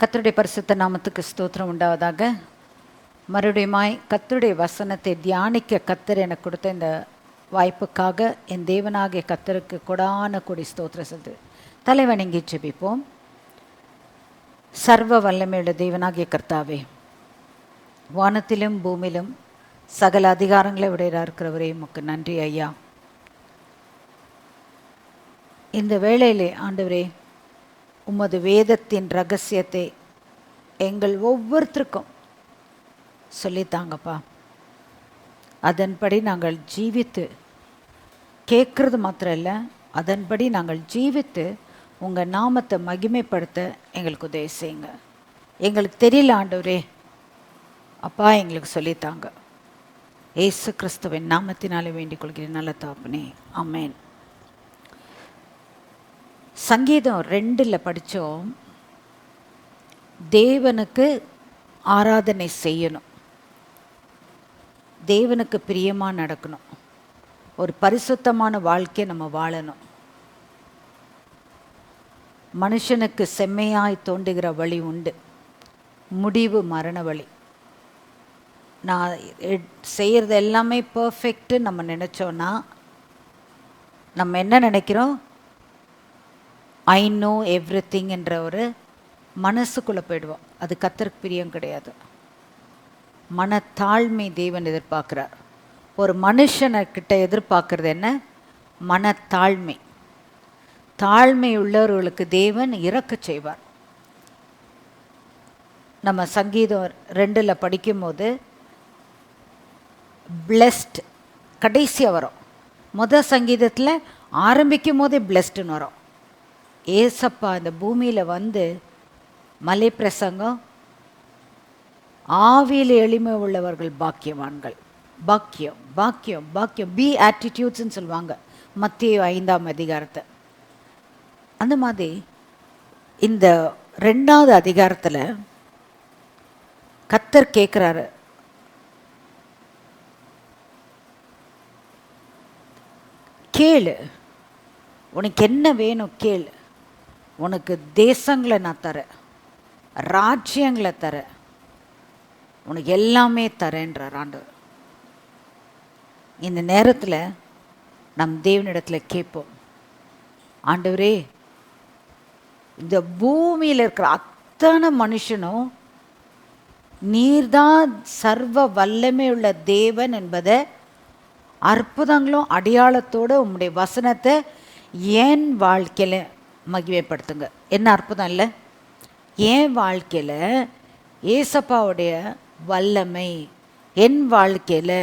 கத்தருடைய பரிசுத்த நாமத்துக்கு ஸ்தோத்திரம் உண்டாவதாக. மறுபடியுமாய் கத்தருடைய வசனத்தை தியானிக்க கத்தர் எனக்கு கொடுத்த இந்த வாய்ப்புக்காக என் தேவனாகிய கத்தருக்கு கொடான கொடி ஸ்தோத்திரம் செலுத்து இங்கே செபிப்போம் சர்வ வல்லமையுள்ள தேவனாகிய கர்த்தாவே வானத்திலும் பூமியிலும் சகல அதிகாரங்களை உடையரா இருக்கிறவரே உமக்கு நன்றி ஐயா. இந்த வேளையிலே ஆண்டவரே உமது வேதத்தின் ரகசியத்தை எங்கள் ஒவ்வொருத்தருக்கும் சொல்லித்தாங்கப்பா. அதன்படி நாங்கள் ஜீவித்து கேட்குறது மாத்திரம் இல்லை அதன்படி நாங்கள் ஜீவித்து உங்கள் நாமத்தை மகிமைப்படுத்த எங்களுக்கு உதவி செய்யுங்க. எங்களுக்கு தெரியல ஆண்டவரே. அப்பா எங்களுக்கு சொல்லித்தாங்க. ஏசு கிறிஸ்துவின் நாமத்தினாலே வேண்டிக் கொள்கிறேன் நல்ல தாப்பனே. அமேன் சங்கீதம் ரெண்டில் படித்தோம் தேவனுக்கு ஆராதனை செய்யணும். தேவனுக்கு பிரியமாக நடக்கணும். ஒரு பரிசுத்தமான வாழ்க்கையை நம்ம வாழணும். மனுஷனுக்கு செம்மையாய் தோண்டுகிற வழி உண்டு. முடிவு மரண வழி. நான் செய்கிறது எல்லாமே பர்ஃபெக்ட்டு நம்ம நினச்சோன்னா நம்ம என்ன நினைக்கிறோம்? ஐ நோ எவ்ரி திங் என்ற ஒரு மனசுக்குள்ளே போயிடுவோம். அது கத்தருக்கு பிரியம் கிடையாது. மனத்தாழ்மை தேவன் எதிர்பார்க்குறார். ஒரு மனுஷனக்கிட்ட எதிர்பார்க்கறது என்ன? மனத்தாழ்மை. தாழ்மை உள்ளவர்களுக்கு தேவன் இறக்க செய்வார். நம்ம சங்கீதம் ரெண்டில் படிக்கும்போது பிளெஸ்ட் கடைசியாக வரும். முத சங்கீதத்தில் ஆரம்பிக்கும் போதே பிளெஸ்டுன்னு வரும். ஏசப்பா இந்த பூமியில் வந்து மலை பிரசங்கம் ஆவியில் எளிமை உள்ளவர்கள் பாக்கியவான்கள். பாக்கியம் பாக்கியம் பாக்கியம். பி ஆட்டிடியூட்ஸ்ன்னு சொல்லுவாங்க. மத்திய ஐந்தாம் அதிகாரத்தை. அந்த மாதிரி இந்த ரெண்டாவது அதிகாரத்தில் கத்தர் கேட்குறாரு கேளு. உனக்கு என்ன வேணும் கேளு. உனக்கு தேசங்களை நான் தரேன். ராஜ்யங்களை தரேன். உனக்கு எல்லாமே தரேன்றார் ஆண்டவர். இந்த நேரத்தில் நம் தேவனிடத்தில் கேட்போம். ஆண்டவரே இந்த பூமியில் இருக்கிற அத்தனை மனுஷனும் நீர்தான் சர்வ வல்லமை உள்ள தேவன் என்பதை அற்புதங்களும் அடையாளத்தோடு உம்முடைய வசனத்தை ஏன் வாழ்க்கையில் மகிமைப்படுத்துங்க. என்ன அற்புதம் இல்லை? என் வாழ்க்கையில் ஏசப்பாவுடைய வல்லமை என் வாழ்க்கையில்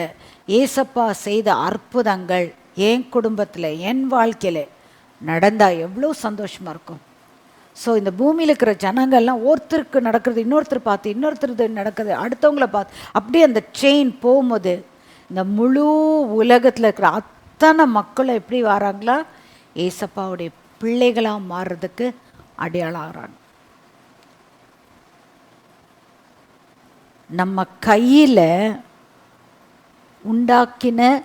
ஏசப்பா செய்த அற்புதங்கள் என் குடும்பத்தில் என் வாழ்க்கையில் நடந்தால் எவ்வளோ சந்தோஷமாக இருக்கும். ஸோ இந்த பூமியில் இருக்கிற ஜனங்கள்லாம் ஒருத்தருக்கு நடக்கிறது இன்னொருத்தர் பார்த்து இன்னொருத்தர் நடக்குது அடுத்தவங்கள பார்த்து அப்படியே அந்த செயின் போகும்போது இந்த முழு உலகத்தில் இருக்கிற அத்தனை மக்களும் எப்படி வராங்களா? ஏசப்பாவுடைய பிள்ளைகளாக மாறுறதுக்கு அடையாளாகிறாங்க நம்ம கையில் உண்டாக்கின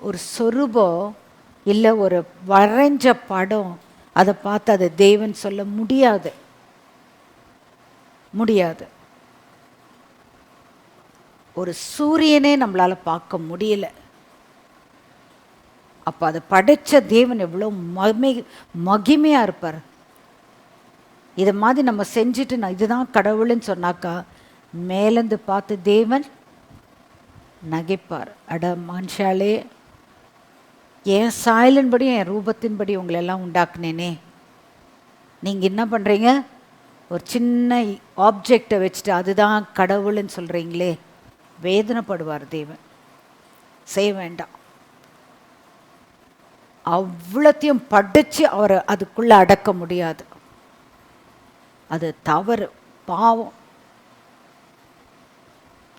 ஒரு சொரூபம் இல்லை ஒரு வரைஞ்ச படம் அதை பார்த்து அதை தெய்வன் சொல்ல முடியாது. முடியாது. ஒரு சூரியனே நம்மளால் பார்க்க முடியல. அப்போ அதை படைத்த தேவன் எவ்வளோ மகிமை மகிமையாக இருப்பார். இதை மாதிரி நம்ம செஞ்சுட்டு நான் இதுதான் கடவுள்னு சொன்னாக்கா மேலேந்து பார்த்து தேவன் நகைப்பார். அட மனுஷாலே என் சாயலின்படி என் ரூபத்தின்படி உங்களெல்லாம் உண்டாக்குனேனே. நீங்கள் என்ன பண்ணுறீங்க ஒரு சின்ன ஆப்ஜெக்டை வச்சுட்டு அதுதான் கடவுள்னு சொல்கிறீங்களே வேதனைப்படுவார் தேவன். செய்ய வேண்டாம். அவ்வளோத்தையும் படித்து அவரை அதுக்குள்ளே அடக்க முடியாது. அது தவறு பாவம்.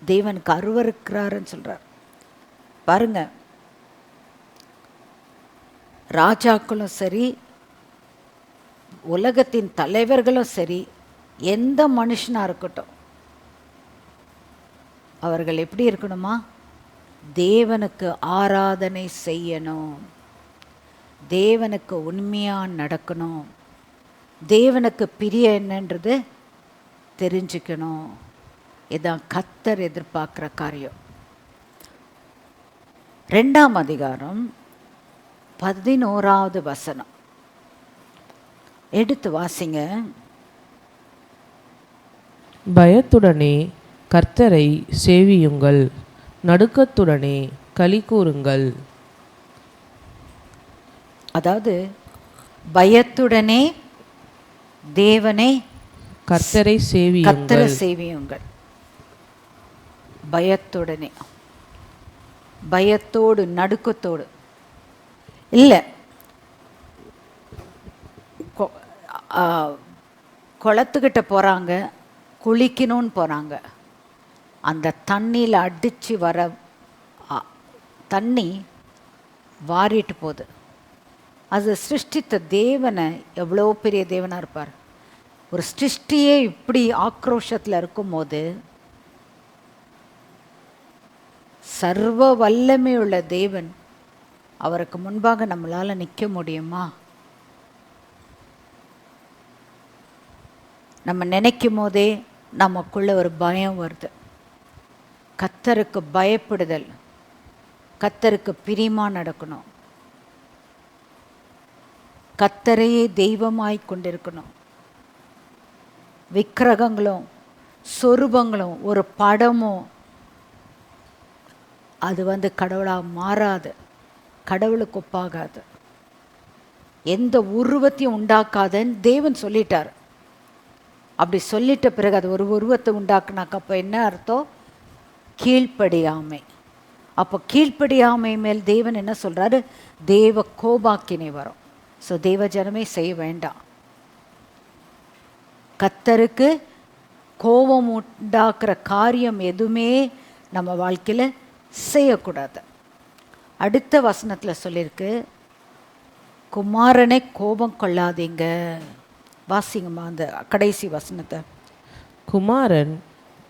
தேவனுக்கு அருவருக்கிறாருன்னு சொல்கிறார் பாருங்க. ராஜாக்களும் சரி உலகத்தின் தலைவர்களும் சரி எந்த மனுஷனாக இருக்கட்டும் அவர்கள் எப்படி இருக்கணுமா? தேவனுக்கு ஆராதனை செய்யணும். தேவனுக்கு உண்மையாக நடக்கணும். தேவனுக்கு பிரிய என்னன்றது தெரிஞ்சுக்கணும். இதான் கத்தர் எதிர்பார்க்குற காரியம். ரெண்டாம் அதிகாரம் பதினோராவது வசனம். எடுத்து வாசிங்க. பயத்துடனே கர்த்தரை சேவியுங்கள். நடுக்கத்துடனே களி கூறுங்கள். அதாவது பயத்துடனே தேவனை கர்த்தரை கத்தர சேவியுங்கள் சேவியுங்கள். பயத்துடனே. பயத்தோடு நடுக்கத்தோடு. இல்லை. குளத்துக்கிட்ட போகிறாங்க குளிக்கணும்னு போகிறாங்க அந்த தண்ணியில் அடித்து வர தண்ணி வாரிட்டு போகுது. அது சிருஷ்டித்த தேவனை எவ்வளோ பெரிய தேவனாக இருப்பார். ஒரு சிருஷ்டியே இப்படி ஆக்ரோஷத்தில் இருக்கும்போது சர்வ வல்லமையுள்ள தேவன் அவருக்கு முன்பாக நம்மளால் நிற்க முடியுமா? நம்ம நினைக்கும் போதே நமக்குள்ள ஒரு பயம் வருது. கத்தருக்கு பயப்படுதல் கத்தருக்கு பிரியமாக நடக்கணும். கத்தரையே தெய்வமாய் கொண்டிருக்கணும். விக்கிரகங்களும் சொரூபங்களும் ஒரு படமும் அது வந்து கடவுளாக மாறாது. கடவுளுக்கு ஒப்பாகாது. எந்த உருவத்தையும் உண்டாக்காதன்னு தேவன் சொல்லிட்டார். அப்படி சொல்லிட்ட பிறகு அது ஒரு உருவத்தை உண்டாக்குனாக்க அப்போ என்ன அர்த்தம்? கீழ்ப்படியாமை. அப்போ கீழ்ப்படியாமை மேல் தேவன் என்ன சொல்கிறாரு தேவ கோபாக்கினை வரும். ஸோ தேவஜனமே செய்ய வேண்டாம். கத்தருக்கு கோபம் உண்டாக்குற காரியம் எதுவுமே நம்ம வாழ்க்கையில் செய்யக்கூடாது. அடுத்த வசனத்தில் சொல்லியிருக்கு குமாரனை கோபம் கொள்ளாதீங்க. வாசிங்கம்மா அந்த கடைசி வசனத்தை. குமாரன்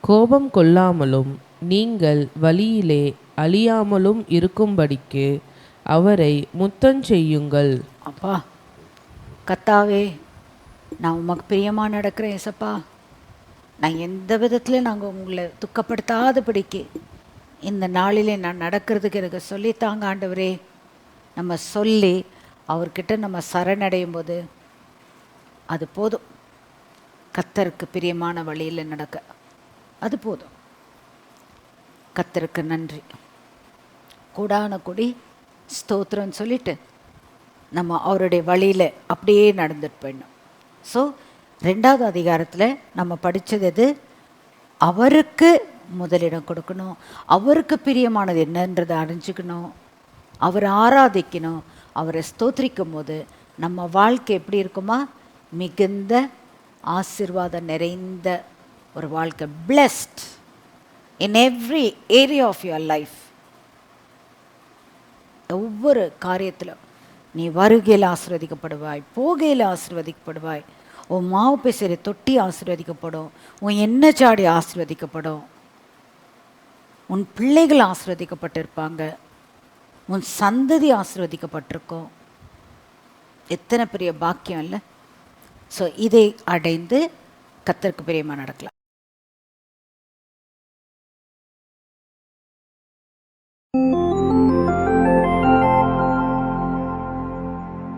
கோபம் கொள்ளாமலும் நீங்கள் வழியிலே அழியாமலும் இருக்கும்படிக்கு அவரை முத்தஞ்செய்யுங்கள் அப்பா கத்தாவே நான் உமக்கு பிரியமாக நடக்கிறேன் ஏசப்பா. நான் எந்த விதத்தில் நாங்கள் உங்களை துக்கப்படுத்தாதபடிக்கு இந்த நாளிலே நான் நடக்கிறதுக்கு எனக்கு சொல்லித்தாங்க ஆண்டவரே. நம்ம சொல்லி அவர்கிட்ட நம்ம சரணடையும் போது அது போதும். கத்தருக்கு பிரியமான வழியில் நடக்க. அது போதும். கத்தருக்கு நன்றி. கூடான கொடி ஸ்தோத்திரம்னு சொல்லிட்டு நம்ம அவருடைய வழியில் அப்படியே நடந்துட்டு போயிடணும். ஸோ ரெண்டாவது அதிகாரத்தில் நம்ம படித்தது எது? அவருக்கு முதலிடம் கொடுக்கணும். அவருக்கு பிரியமானது என்னன்றதை அறிஞ்சுக்கணும். அவரை ஆராதிக்கணும். அவரை ஸ்தோத்திரிக்கும் போது நம்ம வாழ்க்கை எப்படி இருக்குமா? மிகுந்த ஆசிர்வாதம் நிறைந்த ஒரு வாழ்க்கை. Blessed in every area of your life ஒவ்வொரு காரியத்திலும் நீ வருகையில் ஆசிர்வதிக்கப்படுவாய் போகையில் ஆசீர்வதிக்கப்படுவாய். உன் மாவு பேசுகிற தொட்டி ஆசிர்வதிக்கப்படும் உன் எண்ணெய் சாடி ஆசிர்வதிக்கப்படும். உன் பிள்ளைகள் ஆசிர்வதிக்கப்பட்டிருப்பாங்க. உன் சந்ததி ஆசிர்வதிக்கப்பட்டிருக்கும். எத்தனை பெரிய பாக்கியம் இல்லை? ஸோ இதை அடைந்து கத்தருக்கு பிரியமாக நடக்கலாம்.